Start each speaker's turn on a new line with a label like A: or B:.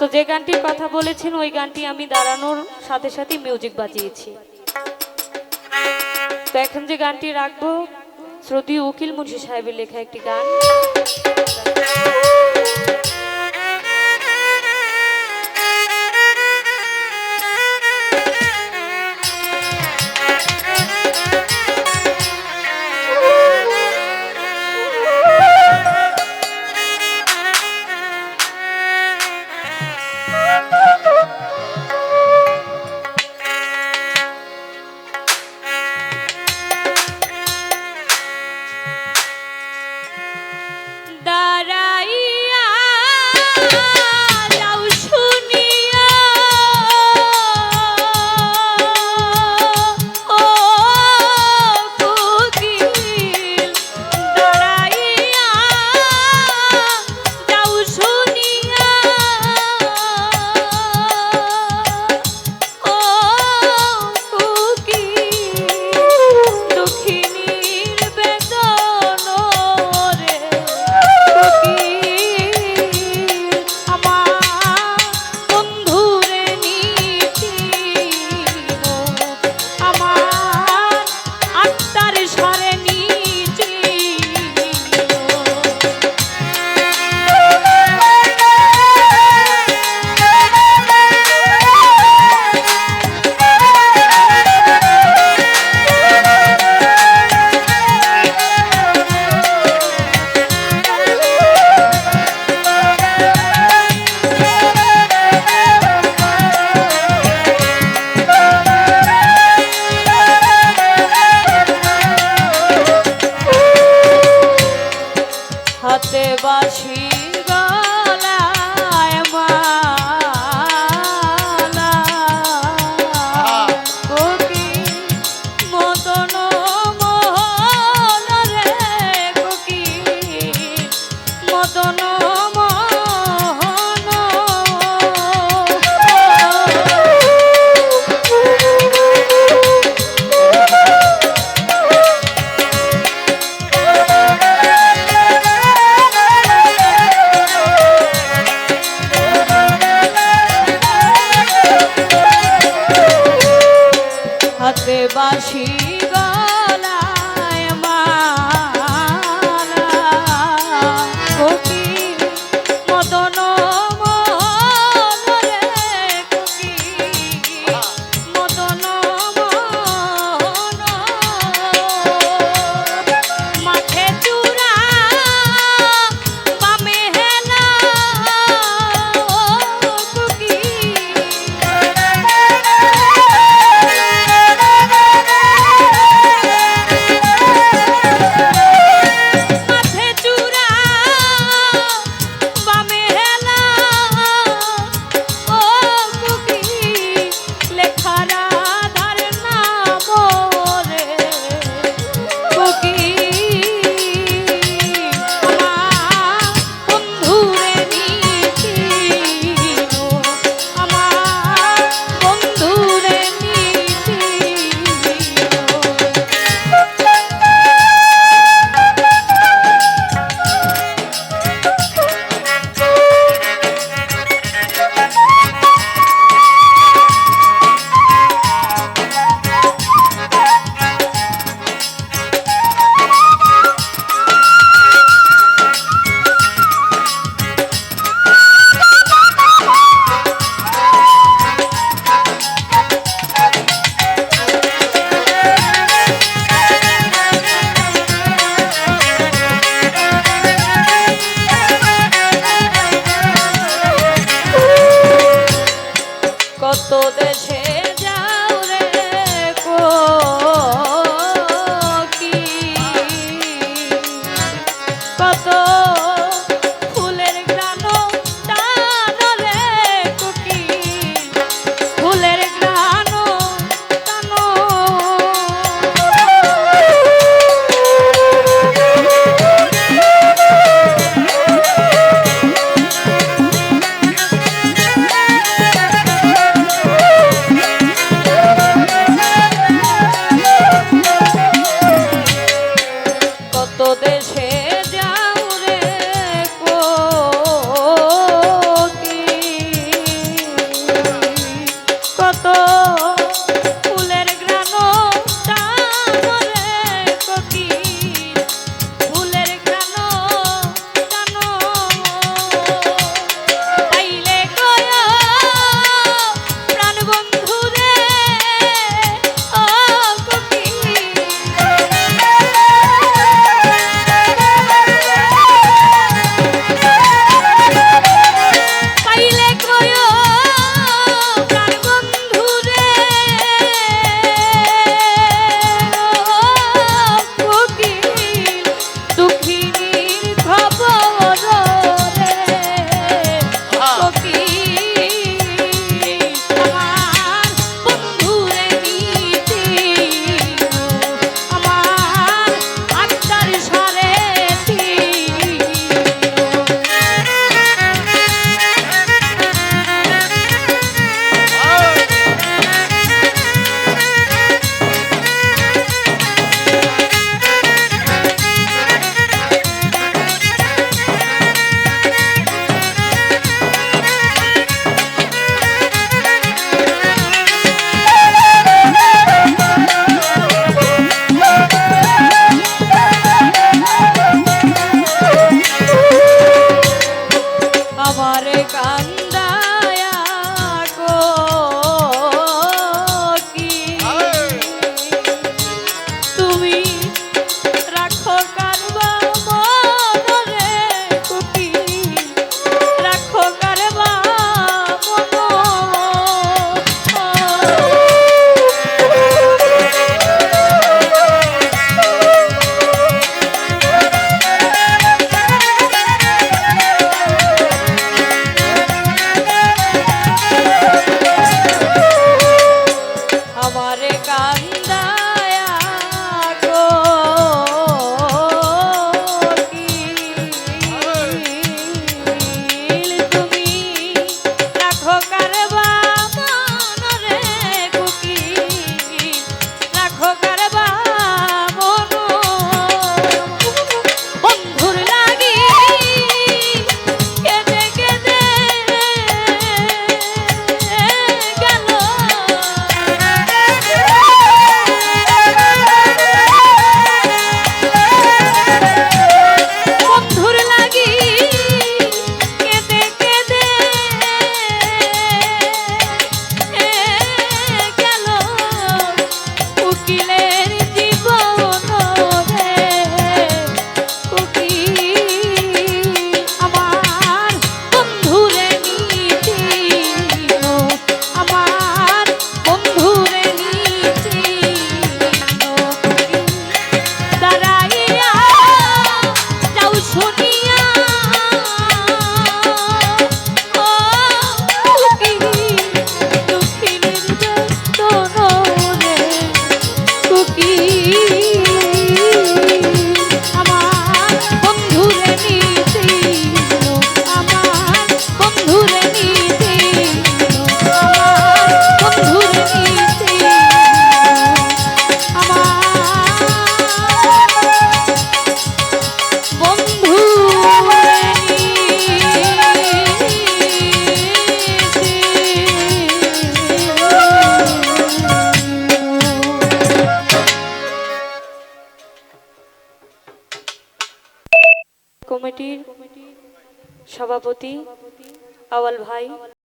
A: তো যে গানটির কথা বলেছেন, ওই গানটি আমি দাঁড়ানোর সাথে সাথে মিউজিক বাজিয়েছি। তো এখন যে গানটি রাখব শ্রুতি উকিল মুন্সি সাহেবের লেখা একটি গান। হাতে বাসি বাসি তো শুনি সভাপতি আওয়াল ভাই।